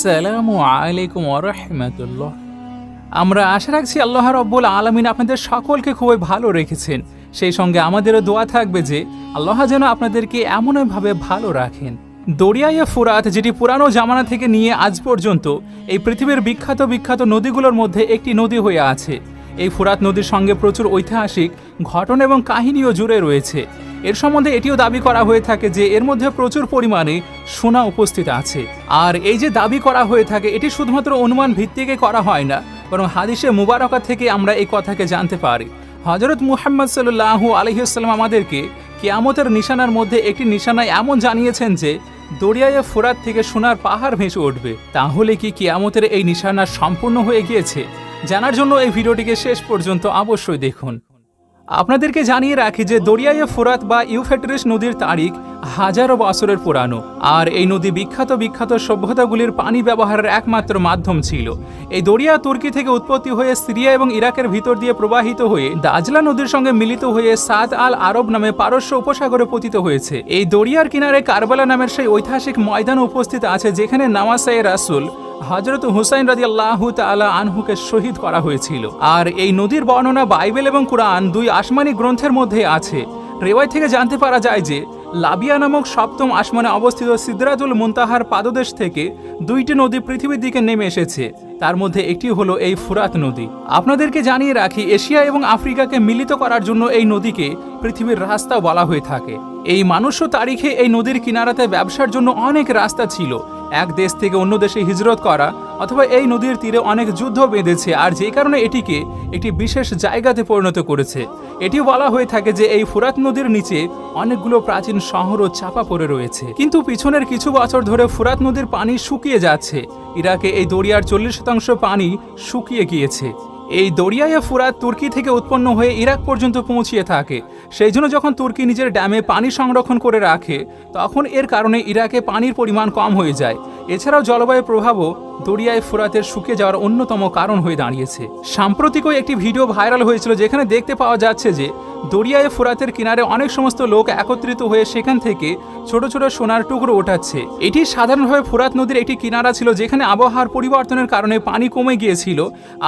আসসালামু আলাইকুম রহমতুল্লাহ। আমরা আশা রাখছি আল্লাহ রব্বুল আলমিন আপনাদের সকলকে খুবই ভালো রেখেছেন। সেই সঙ্গে আমাদেরও দোয়া থাকবে যে আল্লাহ যেন আপনাদেরকে এমনভাবে ভালো রাখেন। দরিয়ায় ফুরাত, যেটি পুরানো জামানা থেকে নিয়ে আজ পর্যন্ত এই পৃথিবীর বিখ্যাত বিখ্যাত নদীগুলোর মধ্যে একটি নদী হয়ে আছে। এই ফুরাত নদীর সঙ্গে প্রচুর ঐতিহাসিক ঘটনা এবং কাহিনীও জুড়ে রয়েছে। এর সম্বন্ধে এটিও দাবি করা হয়ে থাকে যে এর মধ্যে প্রচুর পরিমাণে সোনা উপস্থিত আছে। আর এই যে দাবি করা হয়ে থাকে, এটি শুধুমাত্র অনুমান ভিত্তিকে করা হয় না, বরং হাদিসে মুবারকা থেকে আমরা এই কথাকে জানতে পারি। হজরত মুহাম্মদ সাল্লাহ আলহিউসাল্লাম আমাদেরকে কিয়ামতের নিশানার মধ্যে একটি নিশানা এমন জানিয়েছেন যে, দরিয়ায় ফোরাত থেকে সোনার পাহাড় ভেসে উঠবে। তাহলে কি কিয়ামতের এই নিশানা সম্পূর্ণ হয়ে গিয়েছে? জানার জন্য এই ভিডিওটিকে শেষ পর্যন্ত অবশ্যই দেখুন। আপনাদেরকে জানিয়ে রাখি যে দরিয়ায় ফোরাত বা ইউফেটরিস নদীর তারিখ হাজারো বছরের পুরানো। আর এই নদী বিখ্যাত বিখ্যাত সভ্যতাগুলির পানি ব্যবহারের একমাত্র মাধ্যম ছিল। এই দরিয়া তুর্কি থেকে উৎপত্তি হয়ে সিরিয়া এবং ইরাকের ভিতর দিয়ে প্রবাহিত হয়ে দাজলা নদীর সঙ্গে মিলিত হয়ে সাদ আল আরব নামে পারস্য উপসাগরে পতিত হয়েছে। এই দরিয়ার কিনারে কারবালা নামের সেই ঐতিহাসিক ময়দান উপস্থিত আছে, যেখানে নামাসাই রাসুল হজরত হুসাইন রাজি আল্লাহ তালা আনহুকে শহীদ করা হয়েছিল। আর এই নদীর বর্ণনা বাইবেল এবং কোরআন দুই আসমানি গ্রন্থের মধ্যে আছে। রেওয়াই থেকে জানতে পারা যায় যে লাবিয়া নামক সপ্তম আসমানে অবস্থিত সিদ্রাজুল মুন্তাহার পাদদেশ থেকে দুইটি নদী পৃথিবীর দিকে নেমে এসেছে। তার মধ্যে একটি হলো এই ফুরাত নদী। আপনাদেরকে জানিয়ে রাখি, এশিয়া এবং আফ্রিকাকে মিলিত করার জন্য এই নদীকে পৃথিবীর রাস্তা বলা হয়ে থাকে। এই মানুষ্য তারিখে এই নদীর কিনারাতে ব্যবসার জন্য অনেক রাস্তা ছিল। এক দেশ থেকে অন্য দেশে হিজরত করা অথবা এই নদীর তীরে অনেক যুদ্ধ বেঁধেছে, আর যে কারণে এটিকে একটি বিশেষ জায়গাতে পরিণত করেছে। এটিও বলা হয়ে থাকে যে এই ফুরাত নদীর নিচে অনেকগুলো প্রাচীন শহরও চাপা পড়ে রয়েছে। কিন্তু পিছনের কিছু বছর ধরে ফুরাত নদীর পানি শুকিয়ে যাচ্ছে। ইরাকে এই দরিয়ার চল্লিশ শতাংশ পানি শুকিয়ে গিয়েছে। এই দরিয়ায় ফুরাত তুর্কি থেকে উৎপন্ন হয়ে ইরাক পর্যন্ত পৌঁছিয়ে থাকে। সেই জন্য যখন তুর্কি নিজের ড্যামে পানি সংরক্ষণ করে রাখে, তখন এর কারণে ইরাকে পানির পরিমাণ কম হয়ে যায়। এছাড়াও জলবায়ু প্রভাবও দরিয়ায় ফুরাতের শুকিয়ে যাওয়ার অন্যতম কারণ হয়ে দাঁড়িয়েছে। সাম্প্রতিকও একটি ভিডিও ভাইরাল হয়েছিল যেখানে দেখতে পাওয়া যাচ্ছে যে দরিয়ায় ফুরাতের কিনারে অনেক সমস্ত লোক একত্রিত হয়ে সেখান থেকে ছোট ছোট সোনার টুকরো ওঠাচ্ছে। এটি সাধারণভাবে ফুরাত নদীর একটি কিনারা ছিল যেখানে আবহাওয়ার পরিবর্তনের কারণে পানি কমে গিয়েছিল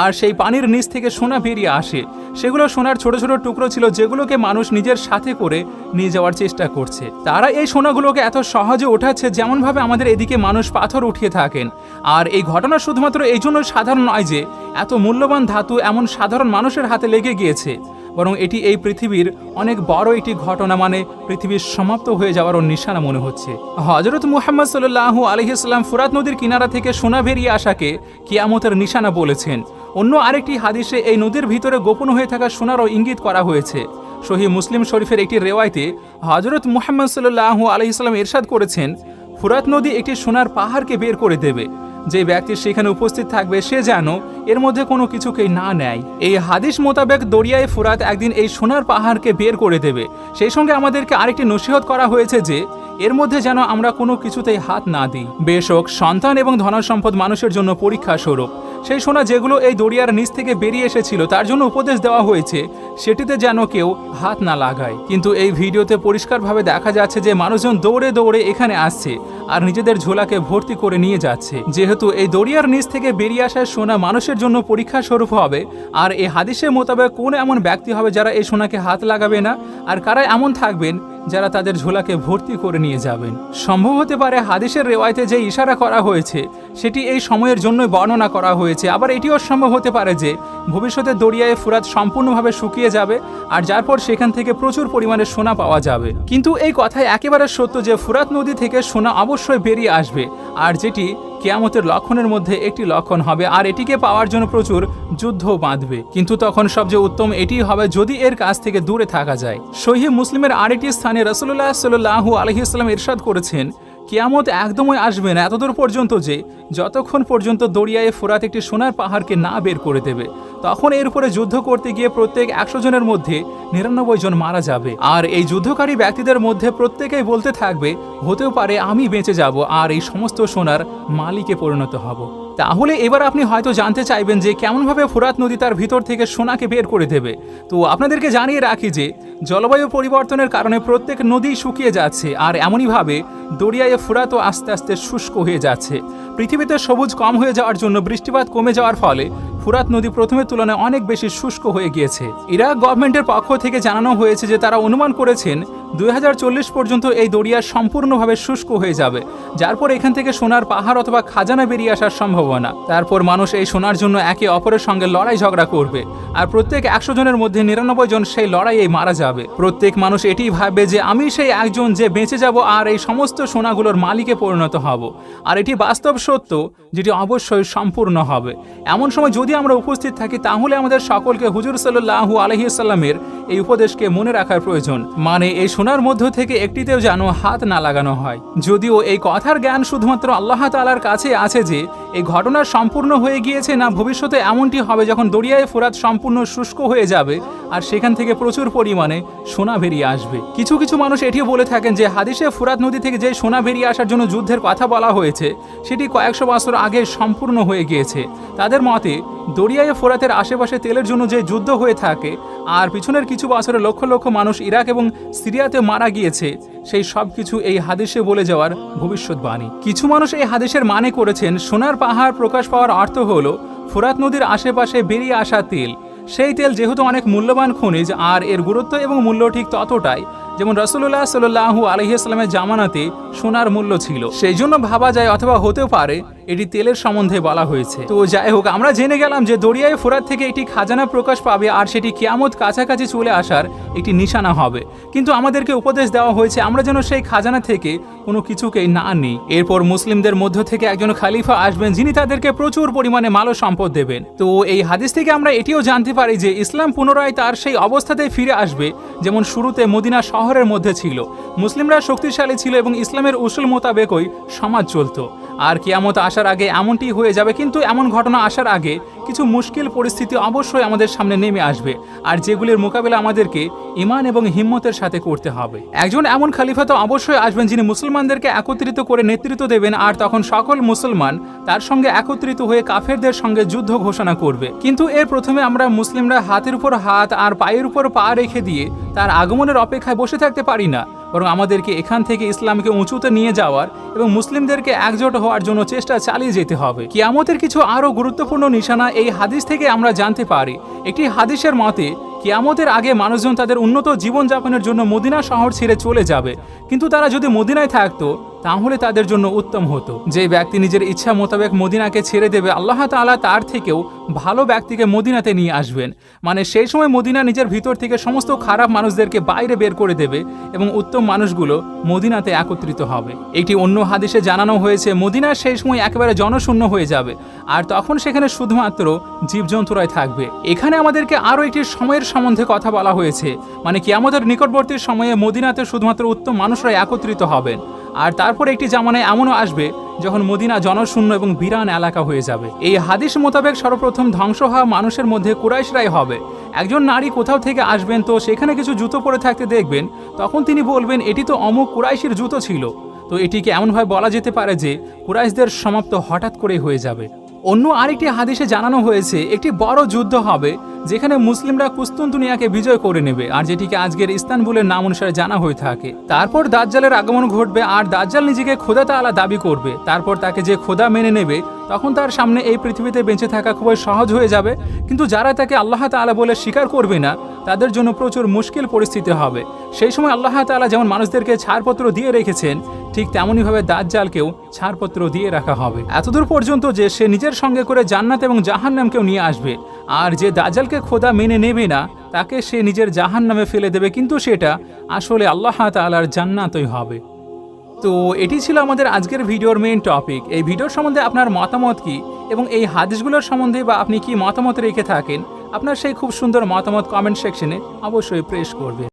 আর সেই পানির নিচ থেকে সোনা বেরিয়ে আসে। সেগুলো সোনার ছোট ছোট টুকরো ছিল যেগুলোকে মানুষ নিজের সাথে করে নিয়ে যাওয়ার চেষ্টা করছে। তারা এই সোনাগুলোকে এত সহজে ওঠাচ্ছে যেমনভাবে আমাদের এদিকে মানুষ পাথর উঠিয়ে থাকেন। আর এই ঘটনা শুধুমাত্র এই জন্য সাধারণ নয় যে, এত মূল্যবান ধাতু এমন সাধারণ মানুষের হাতে লেগে গিয়েছে। বরং এটি এই পৃথিবীর অনেক বড় একটি ঘটনা মানে পৃথিবীর সমাপ্ত হয়ে যাওয়ারও নিশানা মনে হচ্ছে। হজরত মুহাম্মদ সাল্লাহ আলহিসাল্লাম ফুরাত নদীর কিনারা থেকে সোনা বেরিয়ে আসাকে কিয়ামতের নিশানা বলেছেন। অন্য আরেকটি হাদিসে এই নদীর ভিতরে গোপন হয়ে থাকা সোনারও ইঙ্গিত করা হয়েছে। সহি মুসলিম শরীফের একটি রেওয়ায়তে হজরত মুহাম্মদ সাল্লাহ আলহিসাল্লাম এরশাদ করেছেন ফুরাত নদী একটি সোনার পাহাড়কে বের করে দেবে। যে ব্যক্তি সেখানে উপস্থিত থাকবে, সে যেন এর মধ্যে কোনো কিছুকেই না নেয়। এই হাদিস মোতাবেক দরিয়ায় ফুরাত একদিন এই সোনার পাহাড়কে বের করে দেবে। সেই সঙ্গে আমাদেরকে আরেকটি নসিহত করা হয়েছে যে, এর মধ্যে যেন আমরা কোনো কিছুতেই হাত না দিই। বেশক সন্তান এবং ধনসম্পদ মানুষের জন্য পরীক্ষা স্বরূপ। সেই সোনা যেগুলো এই দরিয়ার নিচ থেকে বেরিয়ে এসেছিল, তার জন্য উপদেশ দেওয়া হয়েছে, সেটিতে যেন কেউ হাত না লাগায়। কিন্তু এই ভিডিওতে পরিষ্কারভাবে দেখা যাচ্ছে যে মানুষজন দৌড়ে দৌড়ে এখানে আসছে। আর নিজেদের ঝোলাকে ভর্তি করে নিয়ে যাচ্ছে। যেহেতু এই দরিয়ার নিচ থেকে বেরিয়ে আসা সোনা মানুষের জন্য পরীক্ষা স্বরূপ হবে, আর এই হাদিসের মোতাবেক কোন এমন ব্যক্তি হবে যারা এই সোনাকে হাত লাগাবে না, আর কারা এমন থাকবেন যারা তাদের ঝোলাকে ভর্তি করে নিয়ে যাবেন। সম্ভব হতে পারে হাদিসের রেওয়ায়তে যে ইশারা করা হয়েছে, সেটি এই সময়ের জন্যই বর্ণনা করা হয়েছে। আবার এটিও সম্ভব হতে পারে যে ভবিষ্যতে দরিয়ায় ফুরাত সম্পূর্ণভাবে শুকিয়ে যাবে, আর যার পর সেখান থেকে প্রচুর পরিমাণে সোনা পাওয়া যাবে। কিন্তু এই কথায় একেবারে সত্য যে ফুরাত নদী থেকে সোনা অবশ্যই বেরিয়ে আসবে। আর যেটি কেয়ামতের লক্ষণের মধ্যে একটি লক্ষণ হবে, আর এটিকে পাওয়ার জন্য প্রচুর যুদ্ধ বাঁধবে। কিন্তু তখন সবচেয়ে উত্তম এটি হবে যদি এর কাছ থেকে দূরে থাকা যায়। সহি মুসলিমের আরেকটি স্থানে রসুল্লাহ সাল্লাহ আলহিসাল্লাম ইরশাদ করেছেন, কেয়ামত একদমই আসবে না এতদূর পর্যন্ত যে যতক্ষণ পর্যন্ত দরিয়ায় ফোরাত একটি সোনার পাহাড়কে না বের করে দেবে। তখন এর উপরে যুদ্ধ করতে গিয়ে প্রত্যেক একশো জনের মধ্যে নিরানব্বই জন মারা যাবে। আর এই যুদ্ধকারী ব্যক্তিদের মধ্যে প্রত্যেকেই বলতে থাকবে, হতেও পারে আমি বেঁচে যাব আর এই সমস্ত সোনার মালিকে পরিণত হব। তাহলে এবার আপনি হয়তো জানতে চাইবেন যে কেমনভাবে ফোরাত নদী তার ভিতর থেকে সোনাকে বের করে দেবে। তো আপনাদেরকে জানিয়ে রাখি যে, জলবায়ু পরিবর্তনের কারণে প্রত্যেক নদী শুকিয়ে যাচ্ছে আর এমনইভাবে দরিয়ায় ফুরাতও আস্তে আস্তে শুষ্ক হয়ে যাচ্ছে। পৃথিবীতে সবুজ কম হয়ে যাওয়ার জন্য বৃষ্টিপাত কমে যাওয়ার ফলে ফুরাত নদী প্রথমের তুলনায় অনেক বেশি শুষ্ক হয়ে গিয়েছে। ইরাক গভর্নমেন্টের পক্ষ থেকে জানানো হয়েছে যে তারা অনুমান করেছেন দুই হাজার চল্লিশ পর্যন্ত এই দরিয়া সম্পূর্ণভাবে শুষ্ক হয়ে যাবে। যার পর এখান থেকে সোনার পাহাড় অথবা খাজানা বেরিয়ে আসার সম্ভাবনা। তারপর মানুষ এই সোনার জন্য একে অপরের সঙ্গে লড়াই ঝগড়া করবে। আর প্রত্যেক একশো জনের মধ্যে নিরানব্বই জন সেই লড়াইয়ে মারা যাবে। প্রত্যেক মানুষ এটি ভাববে যে, আমি সেই একজন যে বেঁচে যাব আর এই সমস্ত সোনাগুলোর মালিকে পরিণত হব। আর এটি বাস্তব সত্য, যেটি অবশ্যই সম্পূর্ণ হবে। এমন সময় যদি আমরা উপস্থিত থাকি, তাহলে আমাদের সকলকে হুজুর সাল্লাহু আলহিসাল্লামের এই উপদেশকে মনে রাখার প্রয়োজন। মানে এই সোনার মধ্য থেকে একটিতেও যেন হাত না লাগানো হয়। যদিও এই কথার জ্ঞান শুধুমাত্র আল্লাহ তালার কাছে আছে যে, এই ঘটনা সম্পূর্ণ হয়ে গিয়েছে না ভবিষ্যতে এমনটি হবে যখন দরিয়ায় ফোরাত সম্পূর্ণ শুষ্ক হয়ে যাবে আর সেখান থেকে প্রচুর পরিমাণে সোনা বেরিয়ে আসবে। কিছু কিছু মানুষ এটিও বলে থাকেন যে, হাদিসে ফুরাত নদী থেকে যে সোনা বেরিয়ে আসার জন্য যুদ্ধের কথা বলা হয়েছে, সেটি কয়েকশো বছর আগে সম্পূর্ণ হয়ে গিয়েছে। তাদের মতে দরিয়ায় ফোরাতের আশেপাশে তেলের জন্য যে যুদ্ধ হয়ে থাকে, আর পিছনের কিছু বছরে লক্ষ লক্ষ মানুষ ইরাক এবং সিরিয়াতে মারা গিয়েছে, সেই সব কিছু এই হাদিসে বলে যাওয়ার ভবিষ্যৎবাণী। কিছু মানুষ এই হাদিসের মানে করেছেন, সোনার পাহাড় প্রকাশ পাওয়ার অর্থ হল, ফোরাত নদীর আশেপাশে বেরিয়ে আসা তেল। সেই তেল যেহেতু অনেক মূল্যবান খনিজ, আর এর গুরুত্ব এবং মূল্য ঠিক ততটাই যেমন রসুল্লাহ সাল্লাহু আলহিহাস্লামের জামানাতে সোনার মূল্য ছিল। সেই জন্য ভাবা যায় অথবা হতেও পারে এটি তেলের সম্বন্ধে বলা হয়েছে। তো যাই হোক, আমরা জেনে গেলাম যে দরিয়ায় ফোরাত থেকে একটি খাজানা প্রকাশ পাবে আর সেটি কিয়ামত কাছাকাছি চলে আসার একটি নিশানা হবে। কিন্তু আমাদেরকে উপদেশ দেওয়া হয়েছে, আমরা যেন সেই খাজানা থেকে কোনো কিছুকেই না নিই। এরপর মুসলিমদের মধ্য থেকে একজন খালিফা আসবেন, যিনি তাদেরকে প্রচুর পরিমাণে মালো সম্পদ দেবেন। তো এই হাদিস থেকে আমরা এটিও জানতে পারি যে ইসলাম পুনরায় তার সেই অবস্থাতেই ফিরে আসবে, যেমন শুরুতে মদিনা শহরের মধ্যে ছিল। মুসলিমরা শক্তিশালী ছিল এবং ইসলামের উসুল মোতাবেকই সমাজ চলতো। আর কিয়ামত আসার আগে এমনটি হয়ে যাবে, কিন্তু এমন ঘটনা আসার আগে কিছু মুশকিল পরিস্থিতি অবশ্যই আমাদের সামনে নেমে আসবে, আর যেগুলির মোকাবিলা আমাদেরকে ইমান এবং হিম্মতের সাথে করতে হবে। একজন এমন খালিফা তো অবশ্যই আসবেন যিনি মুসলমানদেরকে একত্রিত করে নেতৃত্ব দেবেন, আর তখন সকল মুসলমান তার সঙ্গে একত্রিত হয়ে কাফেরদের সঙ্গে যুদ্ধ ঘোষণা করবে। কিন্তু এর প্রথমে আমরা মুসলিমরা হাতের উপর হাত আর পায়ের উপর পা রেখে দিয়ে তার আগমনের অপেক্ষায় বসে থাকতে পারি না। বরং আমাদেরকে এখান থেকে ইসলামকে উঁচুতে নিয়ে যাওয়ার এবং মুসলিমদেরকে একজোট হওয়ার জন্য চেষ্টা চালিয়ে যেতে হবে। কিয়ামতের কিছু আরও গুরুত্বপূর্ণ নিশানা এই হাদিস থেকে আমরা জানতে পারি। একটি হাদিসের মতে, কিয়ামতের আগে মানুষজন তাদের উন্নত জীবনযাপনের জন্য মদিনা শহর ছেড়ে চলে যাবে। কিন্তু তারা যদি মদিনায় থাকতো তাহলে তাদের জন্য উত্তম হতো। যে ব্যক্তি নিজের ইচ্ছা মোতাবেক মদিনাকে ছেড়ে দেবে, আল্লাহ তাআলা তার থেকেও ভালো ব্যক্তিকে মদিনাতে নিয়ে আসবেন। মানে সেই সময় মদিনা নিজের ভিতর থেকে সমস্ত খারাপ মানুষদেরকে বাইরে বের করে দেবে এবং উত্তম মানুষগুলো মদিনাতে একত্রিত হবে। একটি অন্য হাদিসে জানানো হয়েছে, মদিনা সেই সময় একেবারে জনশূন্য হয়ে যাবে। আর তখন সেখানে শুধুমাত্র জীবজন্তুরাই থাকবে। এখানে আমাদেরকে আরও একটি সময়ের সম্বন্ধে কথা বলা হয়েছে। মানে কি আমাদের নিকটবর্তী সময়ে মদিনাতে শুধুমাত্র উত্তম মানুষরাই একত্রিত হবেন। আর তারপর একটি জামানায় এমনও আসবে যখন মদিনা জনশূন্য এবং বিরান এলাকা হয়ে যাবে। এই হাদিস মোতাবেক সর্বপ্রথম ধ্বংস হওয়া মানুষের মধ্যে কুরাইশরাই হবে। একজন নারী কোথাও থেকে আসবেন তো সেখানে কিছু জুতো পরে থাকতে দেখবেন, তখন তিনি বলবেন, এটি তো অমুক কুরাইশের জুতো ছিল। তো এটিকে এমনভাবে বলা যেতে পারে যে কুরাইশদের সমাপ্ত হঠাৎ করে হয়ে যাবে। অন্য আরেকটি হাদিসে জানানো হয়েছে, একটি বড় যুদ্ধ হবে, যেখানে মুসলিমরা কুস্তুনতুনিয়াকে বিজয় করে নেবে, আর যেটিকে আজকের ইস্তানবুলের নাম অনুসারে জানা হয়ে থাকে। তারপর দাজ্জালের আগমন ঘটবে, আর দাজ্জাল নিজেকে খোদা তালা দাবি করবে। তারপর তাকে যে খোদা মেনে নেবে, তখন তার সামনে এই পৃথিবীতে বেঁচে থাকা খুবই সহজ হয়ে যাবে, কিন্তু যারা তাকে আল্লাহ তালা বলে স্বীকার করবে না তাদের জন্য প্রচুর মুশকিল পরিস্থিতি হবে। সেই সময় আল্লাহ তাআলা যেমন মানুষদেরকে ছাড়পত্র দিয়ে রেখেছেন, ঠিক তেমনইভাবে দাজ্জালকেও ছাড়পত্র দিয়ে রাখা হবে। এতদূর পর্যন্ত যে সে নিজের সঙ্গে করে জান্নাত এবং জাহান্নামকেও নিয়ে আসবে, আর যে দাজ্জালকে খোদা মেনে নেবে না, তাকে সে নিজের জাহান নামে ফেলে দেবে, কিন্তু সেটা আসলে আল্লাহ তাআলার জান্নাতই হবে। তো এটি ছিল আমাদের আজকের ভিডিওর মেইন টপিক এই ভিডিওর সম্বন্ধে আপনার মতামত কি? এবং এই হাদিসগুলোর সম্বন্ধে বা আপনি কি মতামত রেখে থাকেন? আপনার সেই খুব সুন্দর মতামত কমেন্ট সেকশনে অবশ্যই প্রেস করবে।